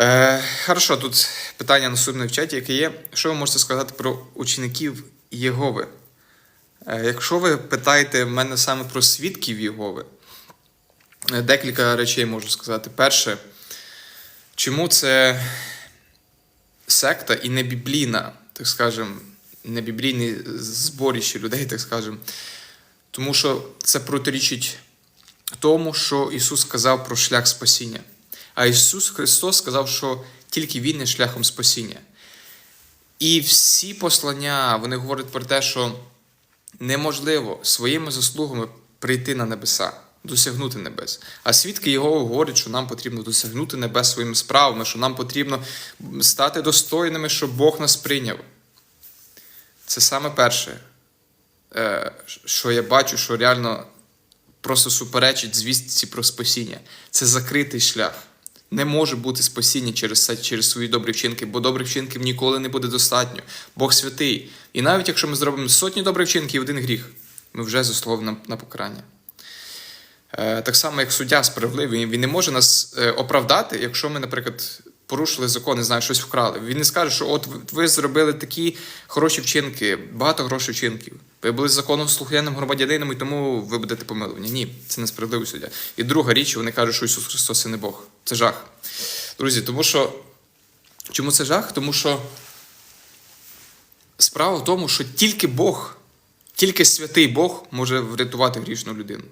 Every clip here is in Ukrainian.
Е, хорошо, тут питання наступне в чаті, яке є. Що ви можете сказати про учеників Єгови? Е, якщо ви питаєте в мене саме про свідків Єгови, е, декілька речей можу сказати. Перше, чому це секта і не біблійна, так скажемо, не біблійне зборище людей, так скажемо. Тому що це протирічить тому, що Ісус сказав про шлях спасіння. А Ісус Христос сказав, що тільки Він є шляхом спасіння. І всі послання вони говорять про те, що неможливо своїми заслугами прийти на небеса, досягнути небес. А свідки його говорять, що нам потрібно досягнути небес своїми справами, що нам потрібно стати достойними, щоб Бог нас прийняв. Це саме перше, е, що я бачу, що реально просто суперечить звістці про спасіння. Це закритий шлях. Не може бути спасіння через через свої добрі вчинки, бо добрих вчинків ніколи не буде достатньо. Бог святий. І навіть якщо ми зробимо сотні добрих вчинків і один гріх, ми вже заслуговуємо на, на покарання. Е, так само, як суддя справедливий, він не може нас е, оправдати, якщо ми, наприклад, порушили закон, не знаю, щось вкрали. Він не скаже, що от ви- зробили такі хороші вчинки, багато хороших вчинків. Ви були законослухняним громадянином, і тому ви будете помилувані. Ні, це несправедливий суддя. І друга річ, вони кажуть, що Ісус Христос це не Бог. Це жах. Друзі, тому що. Чому це жах? Тому що справа в тому, що тільки Бог, тільки святий Бог може врятувати грішну людину.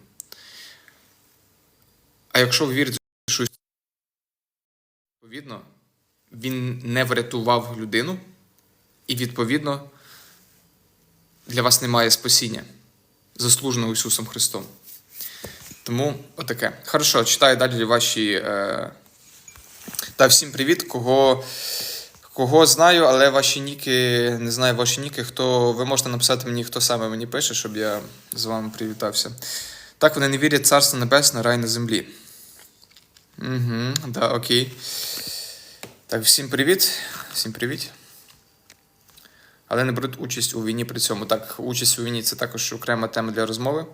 А якщо ви вірите, що відповідно, Він не врятував людину, і відповідно для вас немає спасіння, заслуженого Ісусом Христом. Тому отаке. Хорошо, читаю далі ваші. Е... Та всім привіт, кого, кого знаю, але ваші ніки, не знаю ваші ніки, хто ви можете написати мені, хто саме мені пише, щоб я з вами привітався. Так, вони не вірять Царство Небесне, рай на землі. Угу, да, окей. Так, всім привіт. Всім привіт. Але не беруть участь у війні при цьому. Так, участь у війні це також окрема тема для розмови.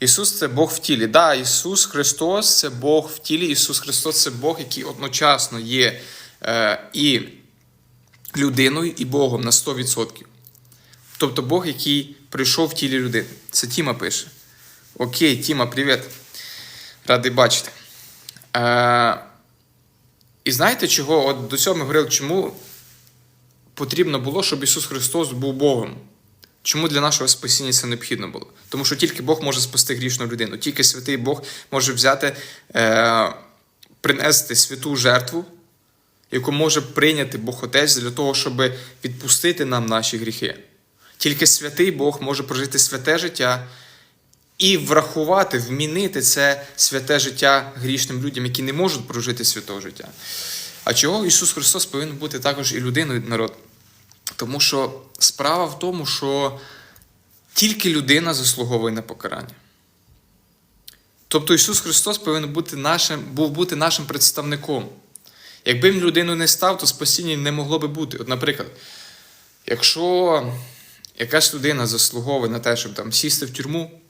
Ісус це Бог в тілі. Да, Ісус Христос це Бог в тілі. Ісус Христос це Бог, який одночасно є е, і людиною, і Богом на 100%. Тобто Бог, який прийшов в тілі людини. Це Тіма пише. Окей, Тіма, привіт. Радий бачити. Е, і знаєте, чого? От до цього ми говорили, чому потрібно було, щоб Ісус Христос був Богом. Чому для нашого спасіння це необхідно було? Тому що тільки Бог може спасти грішну людину, тільки святий Бог може взяти, е, принести святу жертву, яку може прийняти Бог Отець для того, щоб відпустити нам наші гріхи. Тільки святий Бог може прожити святе життя і врахувати, вмінити це святе життя грішним людям, які не можуть прожити святого життя. А чого Ісус Христос повинен бути також і людиною народ? Тому що справа в тому, що тільки людина заслуговує на покарання. Тобто Ісус Христос повинен бути нашим, був бути нашим представником. Якби він людину не став, то спасіння не могло би бути. От, наприклад, якщо якась людина заслуговує на те, щоб там сісти в тюрму,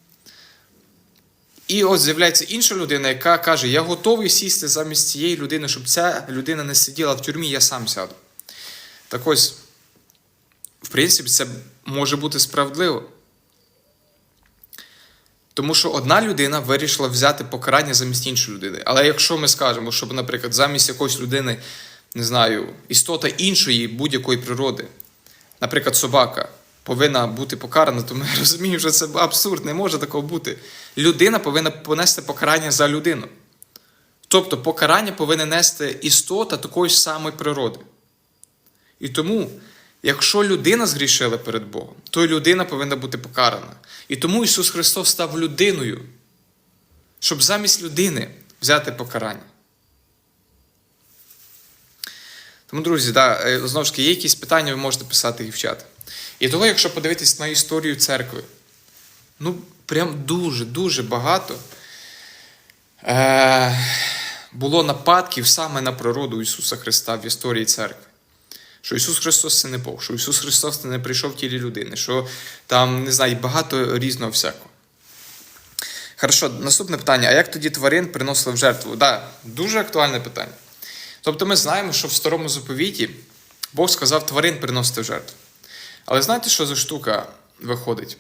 і от з'являється інша людина, яка каже: Я готовий сісти замість цієї людини, щоб ця людина не сиділа в тюрмі, я сам сяду. Так ось, принципі, це може бути справедливо. Тому що одна людина вирішила взяти покарання замість іншої людини. Але якщо ми скажемо, щоб, наприклад, замість якоїсь людини, не знаю, істота іншої будь-якої природи, наприклад, собака, повинна бути покарана, то ми розуміємо, що це абсурд, не може такого бути. Людина повинна понести покарання за людину. Тобто покарання повинна нести істота такої ж самої природи. І тому, якщо людина згрішила перед Богом, то людина повинна бути покарана. І тому Ісус Христос став людиною, щоб замість людини взяти покарання. Тому, друзі, да, е, знову ж таки, є якісь питання, ви можете писати їх в чат. І того, якщо подивитись на історію церкви, ну, прям дуже-дуже багато е, було нападків саме на природу Ісуса Христа в історії церкви. Що Ісус Христос це не Бог, що Ісус Христос це не прийшов в тілі людини, що там, не знаю, багато різного всякого. Хорошо, наступне питання: а як тоді тварин приносили в жертву? Да, дуже актуальне питання. Тобто ми знаємо, що в старому заповіті Бог сказав тварин приносити в жертву. Але знаєте, що за штука виходить?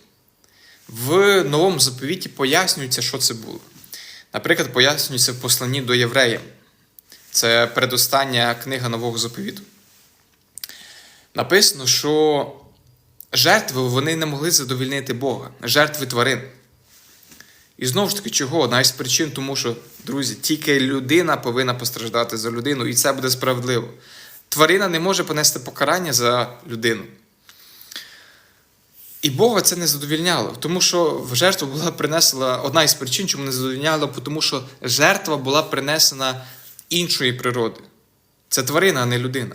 В новому заповіті пояснюється, що це було. Наприклад, пояснюється в посланні до євреїв. Це передостання книга нового заповіту. Написано, що жертви вони не могли задовільнити Бога, жертви тварин. І знову ж таки, чого? Одна із причин, тому що, друзі, тільки людина повинна постраждати за людину, і це буде справедливо. Тварина не може понести покарання за людину. І Бога це не задовільняло, тому що в жертву була принесена одна із причин, чому не задовільняло, тому що жертва була принесена іншої природи. Це тварина, а не людина.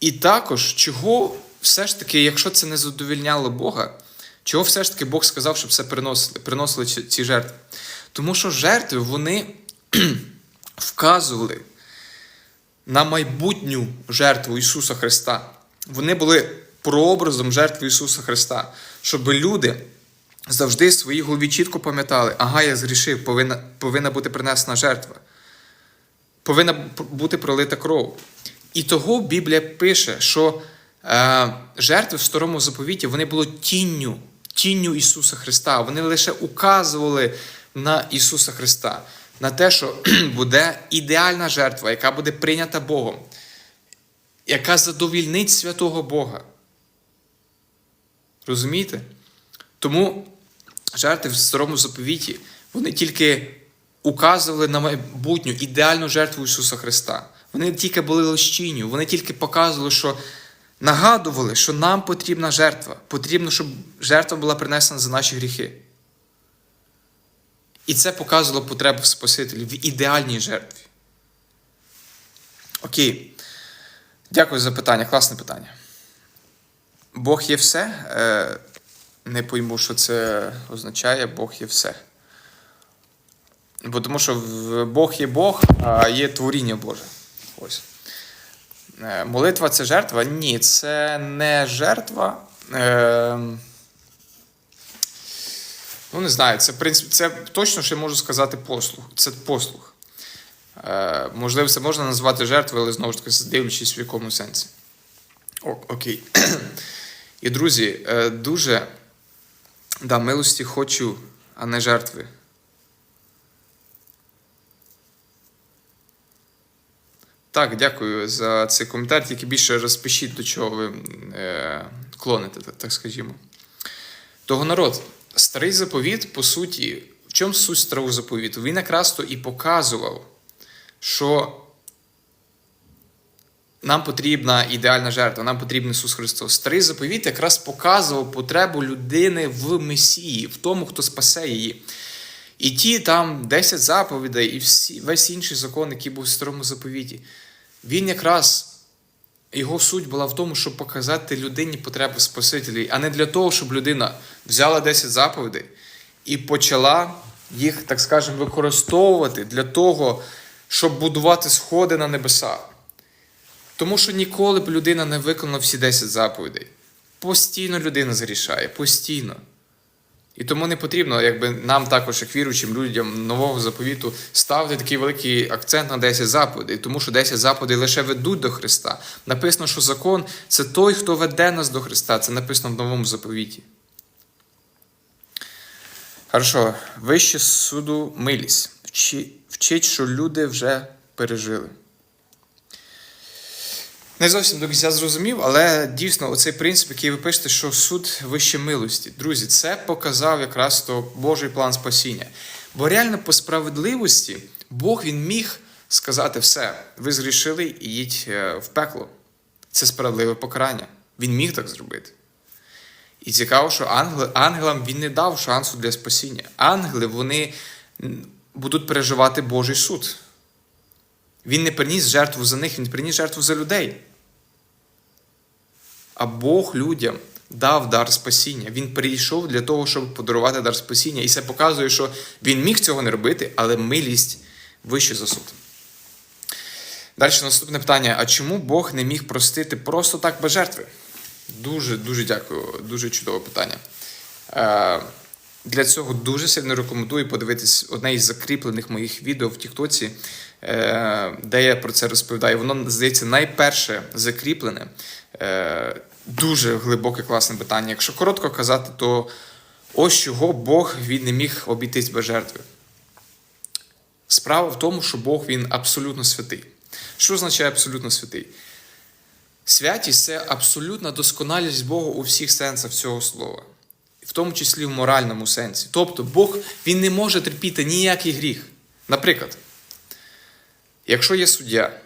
І також, чого все ж таки, якщо це не задовільняло Бога, чого все ж таки Бог сказав, щоб це приносили, приносили ці- жертви? Тому що жертви вони вказували на майбутню жертву Ісуса Христа. Вони були прообразом жертви Ісуса Христа, щоб люди завжди в своїй голові чітко пам'ятали, ага, я згрішив, повинна, повинна бути принесена жертва, повинна бути пролита кров. І того Біблія пише, що е, жертви в старому заповіті вони були тінню, тінню Ісуса Христа. Вони лише указували на Ісуса Христа, на те, що буде ідеальна жертва, яка буде прийнята Богом, яка задовільнить святого Бога. Розумієте? Тому жертви в старому заповіті вони тільки указували на майбутню ідеальну жертву Ісуса Христа. Вони тільки були лощиню, вони тільки показували, що нагадували, що нам потрібна жертва. Потрібно, щоб жертва була принесена за наші гріхи. І це показувало потребу в Спасителі в ідеальній жертві. Окей. Дякую за питання. Класне питання. Бог є все. Е, Не пойму, що це означає. Бог є все. Бо тому що Бог є Бог, а є творіння Боже. Ось. Е, Молитва це жертва? Ні, це не жертва. Е, Ну, не знаю, це, в принципі, це точно ще можу сказати послуг. Це послуг. Е, можливо, це можна назвати жертвою, але знову ж таки, дивлячись в якому сенсі. О, окей. І, друзі, е, дуже да, милості хочу, а не жертви. Так, дякую за цей коментар. Тільки більше розпишіть, до чого ви е, клоните, так, скажімо. Того народ, старий заповіт, по суті, в чому суть старого заповіту? Він якраз то і показував, що нам потрібна ідеальна жертва, нам потрібен Ісус Христос. Старий заповіт якраз показував потребу людини в Месії, в тому, хто спасе її. І ті там 10 заповідей, і всі, весь інший закон, який був в старому заповіті, він якраз. Його суть була в тому, щоб показати людині потреби Спасителі, а не для того, щоб людина взяла 10 заповідей і почала їх, так скажемо, використовувати для того, щоб будувати сходи на небеса. Тому що ніколи б людина не виконала всі 10 заповідей. Постійно людина згрішає, постійно. І тому не потрібно, якби нам також, як віруючим людям нового заповіту, ставити такий великий акцент на 10 заповідей, тому що 10 заповідей лише ведуть до Христа. Написано, що закон це той, хто веде нас до Христа. Це написано в новому заповіті. Хорошо, вище суду милість. Вчить, що люди вже пережили. Не зовсім до кінця зрозумів, але дійсно оцей принцип, який ви пишете, що суд вище милості. Друзі, це показав якраз то Божий план спасіння. Бо реально по справедливості Бог він міг сказати все, ви зрішили і їдь е, в пекло. Це справедливе покарання. Він міг так зробити. І цікаво, що ангели, ангелам він не дав шансу для спасіння. Ангели вони будуть переживати Божий суд. Він не приніс жертву за них, він приніс жертву за людей. А Бог людям дав дар спасіння. Він прийшов для того, щоб подарувати дар спасіння. І це показує, що він міг цього не робити, але милість вище за суд. Далі наступне питання: а чому Бог не міг простити просто так без жертви? Дуже дуже дякую, дуже чудове питання. Для цього дуже сильно рекомендую подивитись одне із закріплених моїх відео в Тіктоці, е, де я про це розповідаю. Воно здається найперше закріплене. Е, Дуже глибоке класне питання. Якщо коротко казати, то ось чого Бог він не міг обійтись без жертви. Справа в тому, що Бог він абсолютно святий. Що означає абсолютно святий? Святість це абсолютна досконалість Бога у всіх сенсах цього слова, в тому числі в моральному сенсі. Тобто Бог він не може терпіти ніякий гріх. Наприклад, якщо є суддя,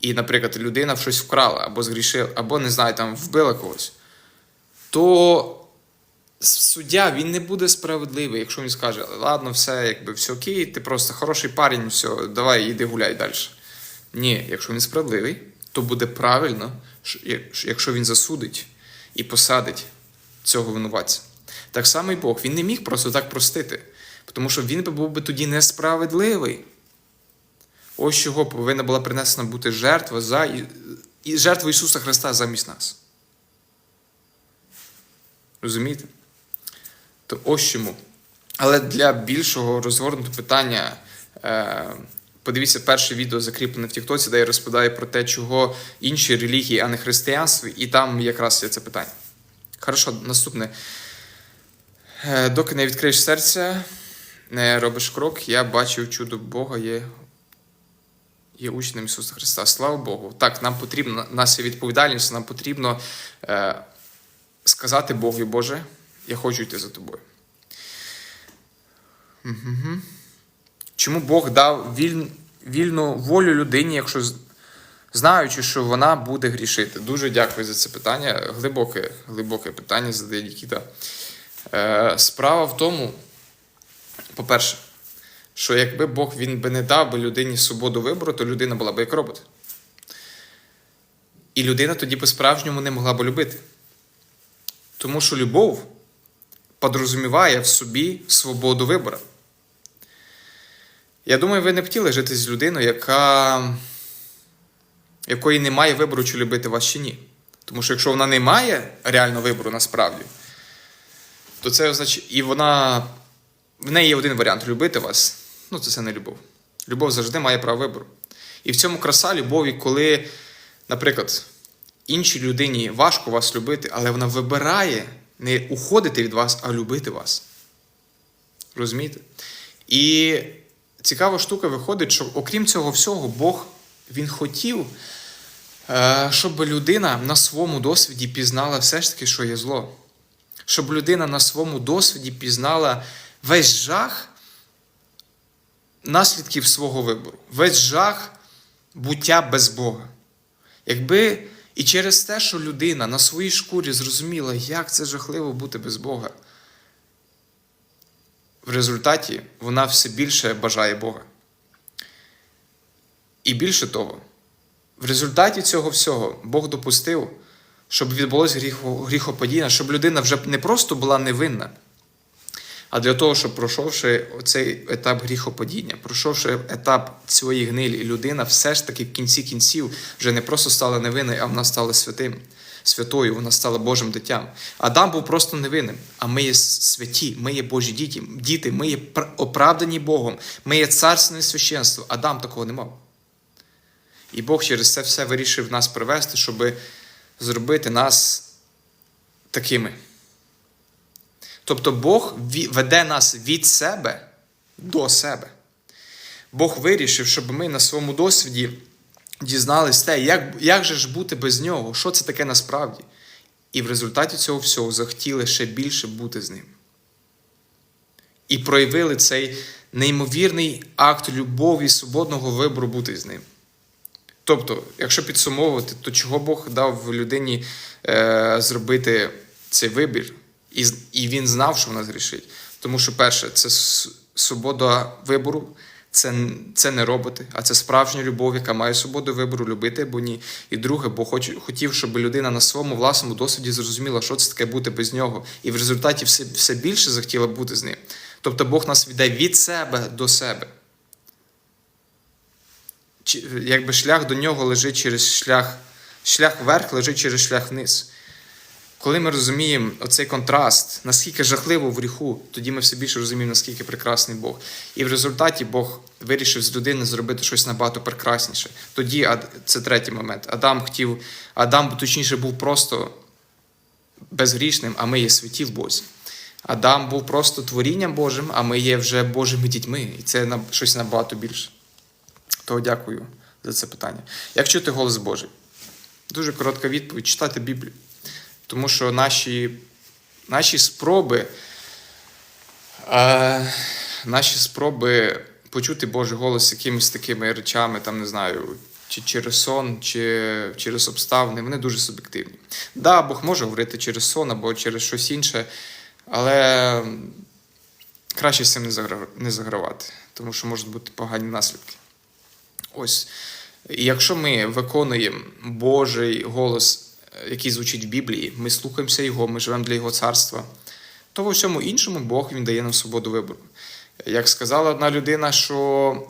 і, наприклад, людина щось вкрала або згрішила, або не знаю, там вбила когось, то суддя він не буде справедливий, якщо він скаже, ладно, все, якби все окей, ти просто хороший парень, все, давай іди гуляй далі. Ні, якщо він справедливий, то буде правильно, якщо він засудить і посадить цього винуватця. Так само і Бог. Він не міг просто так простити, тому що він був би тоді несправедливий. Ось чого повинна була принесена бути жертва за і жертва Ісуса Христа замість нас. Розумієте? То ось чому. Але для більшого розгорнутого питання е, подивіться перше відео, закріплене в Тіктоці, де я розповідаю про те, чого інші релігії, а не християнство, і там якраз є це питання. Хорошо, наступне. Е, доки не відкриєш серця, не робиш крок, я бачив чудо Бога є, є учнем Ісуса Христа. Слава Богу. Так, нам потрібно, у нас є відповідальність, нам потрібно е, сказати Богу, Боже, я хочу йти за тобою. Угу. Чому Бог дав віль, вільну волю людині, якщо знаючи, що вона буде грішити? Дуже дякую за це питання. Глибоке, глибоке питання задає Нікіта. Е, справа в тому, по-перше, що якби Бог він би не дав би людині свободу вибору, то людина була б як робот. І людина тоді по-справжньому не могла б любити. Тому що любов подрозуміває в собі свободу вибору. Я думаю, ви не б хотіли жити з людиною, яка... якої немає вибору, чи любити вас чи ні. Тому що якщо вона не має реально вибору насправді, то це означає. І вона. В неї є один варіант любити вас. Ну, це, це не любов. Любов завжди має право вибору. І в цьому краса любові, коли, наприклад, іншій людині важко вас любити, але вона вибирає не уходити від вас, а любити вас. Розумієте? І цікава штука виходить, що окрім цього всього, Бог він хотів, е, щоб людина на своєму досвіді пізнала все ж таки, що є зло. Щоб людина на своєму досвіді пізнала весь жах наслідків свого вибору, весь жах буття без Бога. Якби і через те, що людина на своїй шкурі зрозуміла, як це жахливо бути без Бога, в результаті вона все більше бажає Бога. І більше того, в результаті цього всього Бог допустив, щоб відбулося гріхо- гріхопадіння, щоб людина вже не просто була невинна, а для того, щоб пройшовши цей етап гріхопадіння, пройшовши етап цієї гнилі, людина все ж таки в кінці кінців вже не просто стала невинною, а вона стала святим, святою, вона стала Божим дитям. Адам був просто невинним, а ми є святі, ми є Божі діти, діти ми є оправдані Богом, ми є царственне священство. Адам такого не мав. І Бог через це все вирішив нас привести, щоб зробити нас такими. Тобто Бог веде нас від себе до себе. Бог вирішив, щоб ми на своєму досвіді дізнались те, як, як же ж бути без нього, що це таке насправді. І в результаті цього всього захотіли ще більше бути з ним. І проявили цей неймовірний акт любові свободного вибору бути з ним. Тобто, якщо підсумовувати, то чого Бог дав людині е, зробити цей вибір, і, і він знав, що вона згрішить. Тому що, перше, це свобода вибору, це, це не роботи, а це справжня любов, яка має свободу вибору, любити або ні. І друге, бо хоч, хотів, щоб людина на своєму власному досвіді зрозуміла, що це таке бути без нього, і в результаті все, все більше захотіла бути з ним. Тобто Бог нас віддає від себе до себе. Якби шлях до нього лежить через шлях, шлях вверх лежить через шлях вниз. Коли ми розуміємо оцей контраст, наскільки жахливо в гріху, тоді ми все більше розуміємо, наскільки прекрасний Бог. І в результаті Бог вирішив з людини зробити щось набагато прекрасніше. Тоді, це третій момент. Адам хотів, Адам, точніше, був просто безгрішним, а ми є святі в Бозі. Адам був просто творінням Божим, а ми є вже Божими дітьми. І це щось набагато більше. Того дякую за це питання. Як чути голос Божий? Дуже коротка відповідь: читати Біблію. Тому що наші, наші спроби, е, наші спроби почути Божий голос якимись такими речами, там не знаю, чи через сон, чи через обставини, вони дуже суб'єктивні. Да, Бог може говорити через сон або через щось інше, але краще з цим не загравати, тому що можуть бути погані наслідки. Ось. І якщо ми виконуємо Божий голос, який звучить в Біблії, ми слухаємося Його, ми живемо для Його царства, то во всьому іншому Бог Він дає нам свободу вибору. Як сказала одна людина, що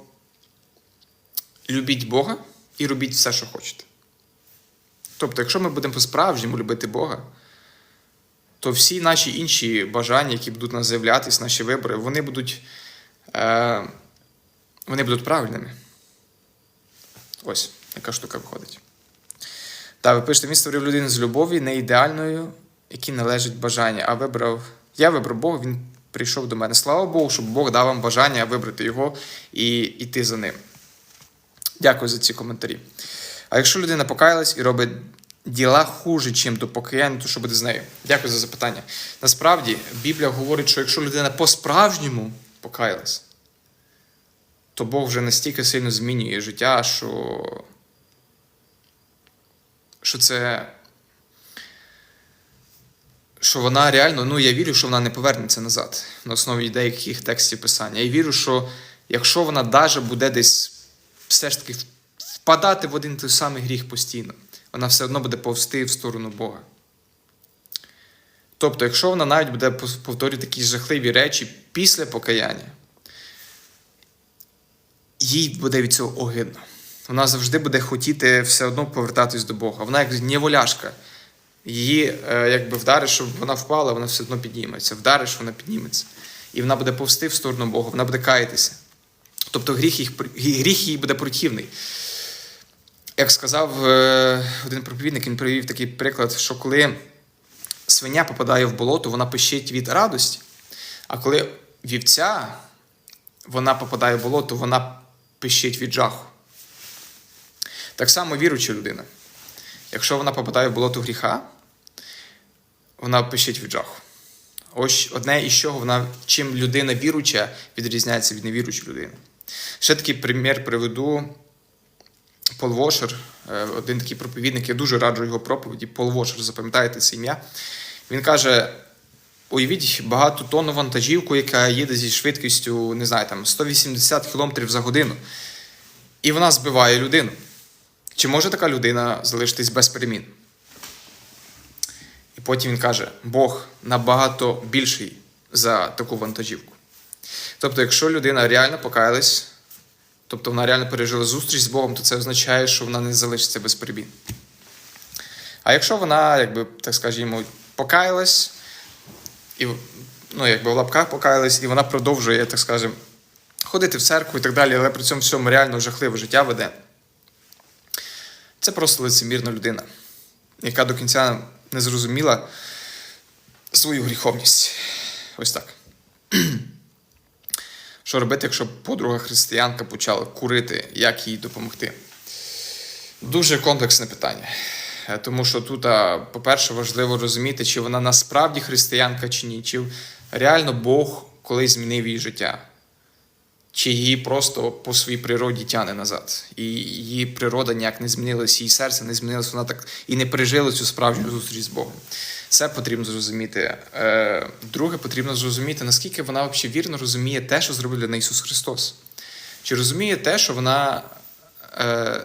любіть Бога і робіть все, що хочете. Тобто, якщо ми будемо по-справжньому любити Бога, то всі наші інші бажання, які будуть нас з'являтися, наші вибори, вони будуть, е, вони будуть правильними. Ось, яка штука виходить. Так, ви пишете, він створив людину з любові, не ідеальною, якій належить бажання, а вибрав. Я вибрав Бога, він прийшов до мене. Слава Богу, щоб Бог дав вам бажання вибрати його і йти за ним. Дякую за ці коментарі. А якщо людина покаялась і робить діла хуже, чим до покаяння, то що буде з нею? Дякую за запитання. Насправді, Біблія говорить, що якщо людина по-справжньому покаялась, то Бог вже настільки сильно змінює життя, що, що це. Що вона реально, ну я вірю, що вона не повернеться назад на основі деяких текстів писання. Я вірю, що якщо вона даже буде десь все ж таки впадати в один той самий гріх постійно, вона все одно буде повсти в сторону Бога. Тобто, якщо вона навіть буде повторювати такі жахливі речі після покаяння, їй буде від цього огидно. Вона завжди буде хотіти все одно повертатись до Бога. Вона як неволяшка. Її, е, якби вдариш, щоб вона впала, вона все одно підніметься. Вдариш, вона підніметься. І вона буде повсти в сторону Бога, вона буде каятися. Тобто гріх, їх, гріх їй буде противний. Як сказав е, один проповідник, він привів такий приклад, що коли свиня попадає в болото, вона пищить від радості, а коли вівця вона попадає в болото, вона пищить від жаху. Так само віруюча людина. Якщо вона попадає в болото гріха, вона пищить від жаху. Ось одне із чого вона, чим людина віруча, відрізняється від невіручої людини. Ще такий примір приведу. Пол Вошер, е, один такий проповідник, я дуже раджу його проповіді. Пол Вошер, запам'ятаєте це ім'я. Він каже: уявіть багатотонну вантажівку, яка їде зі швидкістю, не знаю, там 180 км за годину, і вона збиває людину. Чи може така людина залишитись без перемін? І потім він каже: Бог набагато більший за таку вантажівку. Тобто, якщо людина реально покаялась, тобто вона реально пережила зустріч з Богом, то це означає, що вона не залишиться без перебін. А якщо вона, якби, так скажімо, покаялась, і, ну, якби в лапках покаялась, і вона продовжує, так скажемо, ходити в церкву і так далі, але при цьому всьому реально жахливе життя веде. Це просто лицемірна людина, яка до кінця не зрозуміла свою гріховність. Ось так. Що робити, якщо подруга християнка почала курити, як їй допомогти? Дуже комплексне питання. Е, Тому що тут, по-перше, важливо розуміти, чи вона насправді християнка чи ні, чи реально Бог колись змінив її життя, чи її просто по своїй природі тяне назад. І її природа ніяк не змінилася, її серце не змінилося, вона так і не пережила цю справжню зустріч з Богом. Це потрібно зрозуміти. Е, Друге, потрібно зрозуміти, наскільки вона взагалі вірно розуміє те, що зробив для неї Ісус Христос. Чи розуміє те, що вона е,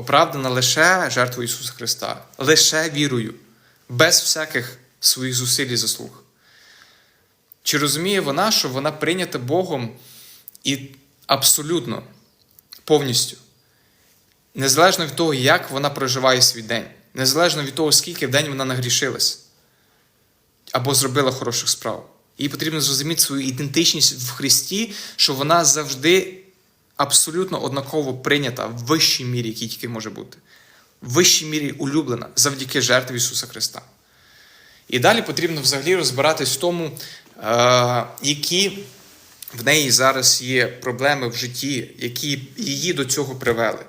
оправдана лише жертвою Ісуса Христа, лише вірою, без всяких своїх зусиль і заслуг. Чи розуміє вона, що вона прийнята Богом і абсолютно повністю, незалежно від того, як вона проживає свій день, незалежно від того, скільки в день вона нагрішилась. або зробила хороших справ. Їй потрібно зрозуміти свою ідентичність в Христі, що вона завжди абсолютно однаково прийнята в вищій мірі, якій тільки може бути. В вищій мірі улюблена завдяки жертві Ісуса Христа. І далі потрібно взагалі розбиратись в тому, е, які в неї зараз є проблеми в житті, які її до цього привели.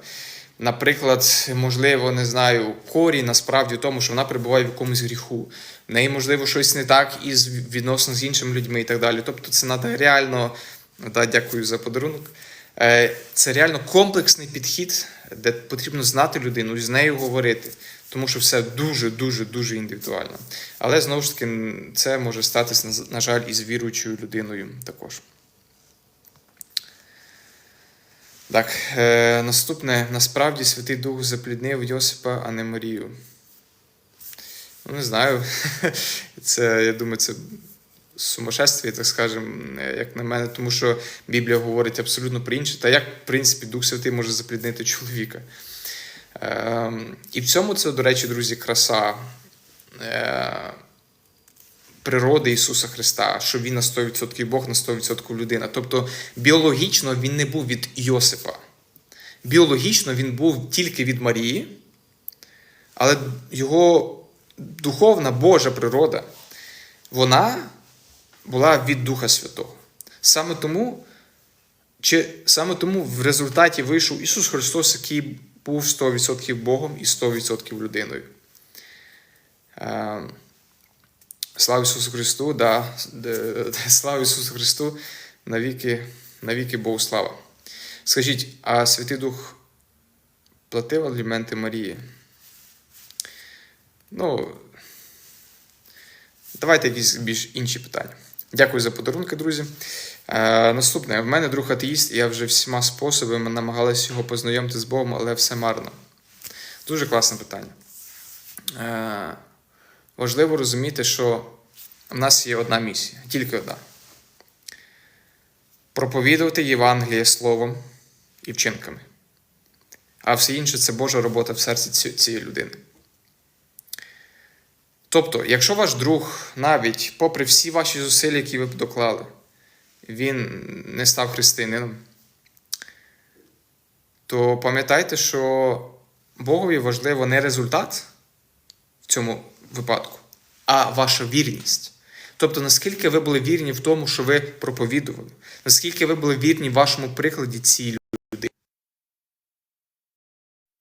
Наприклад, можливо, не знаю, корі насправді в тому, що вона перебуває в якомусь гріху. В неї, можливо, щось не так із відносно з іншими людьми і так далі. Тобто, це треба реально, да, дякую за подарунок. Е, Це реально комплексний підхід, де потрібно знати людину і з нею говорити, тому що все дуже, дуже, дуже індивідуально. Але знову ж таки, це може статися, на- жаль, і з віруючою людиною також. Так, е, наступне. Насправді Святий Дух запліднив Йосипа, а не Марію. Ну, не знаю. Це, я думаю, це сумасшествие, так скажемо, е, як на мене, тому що Біблія говорить абсолютно про інше. Та як, в принципі, Дух Святий може запліднити чоловіка? Е, і в цьому це, до речі, друзі, краса. Е, природи Ісуса Христа, що Він на 100% Бог, на 100% людина. Тобто біологічно він не був від Йосипа. Біологічно він був тільки від Марії, але його духовна Божа природа, вона була від Духа Святого. Саме тому, чи, саме тому в результаті вийшов Ісус Христос, який був 100% Богом і 100% людиною. Е, Слава Ісусу Христу, да, слава Ісусу Христу, навіки, навіки Богу слава. Скажіть, а Святий Дух платив аліменти Марії? Ну, давайте якісь більш інші питання. Дякую за подарунки, друзі. Е, наступне. В мене друг атеїст, і я вже всіма способами намагалась його познайомити з Богом, але все марно. Дуже класне питання. Е, важливо розуміти, що в нас є одна місія, тільки одна. Проповідувати Євангеліє словом і вчинками. А все інше це Божа робота в серці цієї людини. Тобто, якщо ваш друг, навіть попри всі ваші зусилля, які ви доклали, він не став християнином, то пам'ятайте, що Богові важливо не результат в цьому випадку, а ваша вірність. Тобто, наскільки ви були вірні в тому, що ви проповідували, наскільки ви були вірні в вашому прикладі цій людині.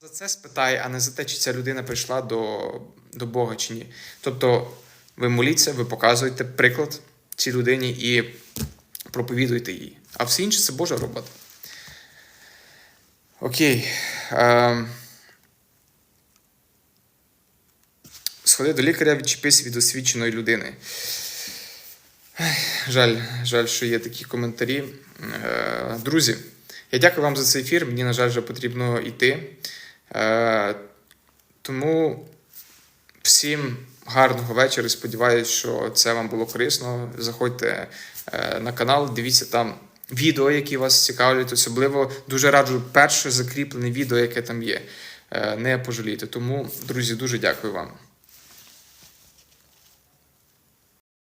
За це спитай, а не за те, чи ця людина прийшла до, до Бога чи ні. Тобто, ви моліться, ви показуєте приклад цій людині і проповідуєте її. А все інше це Божа робота. Окей. Ем... Сходи до лікаря, відчепись від освіченої людини. Жаль, жаль, що є такі коментарі. Е, Друзі, я дякую вам за цей ефір. Мені, на жаль, вже потрібно йти. Е, Тому всім гарного вечора. Сподіваюсь, що це вам було корисно. Заходьте е, на канал, дивіться там відео, які вас цікавлять. Особливо дуже раджу перше закріплене відео, яке там є. Е, Не пожалійте. Тому, друзі, дуже дякую вам.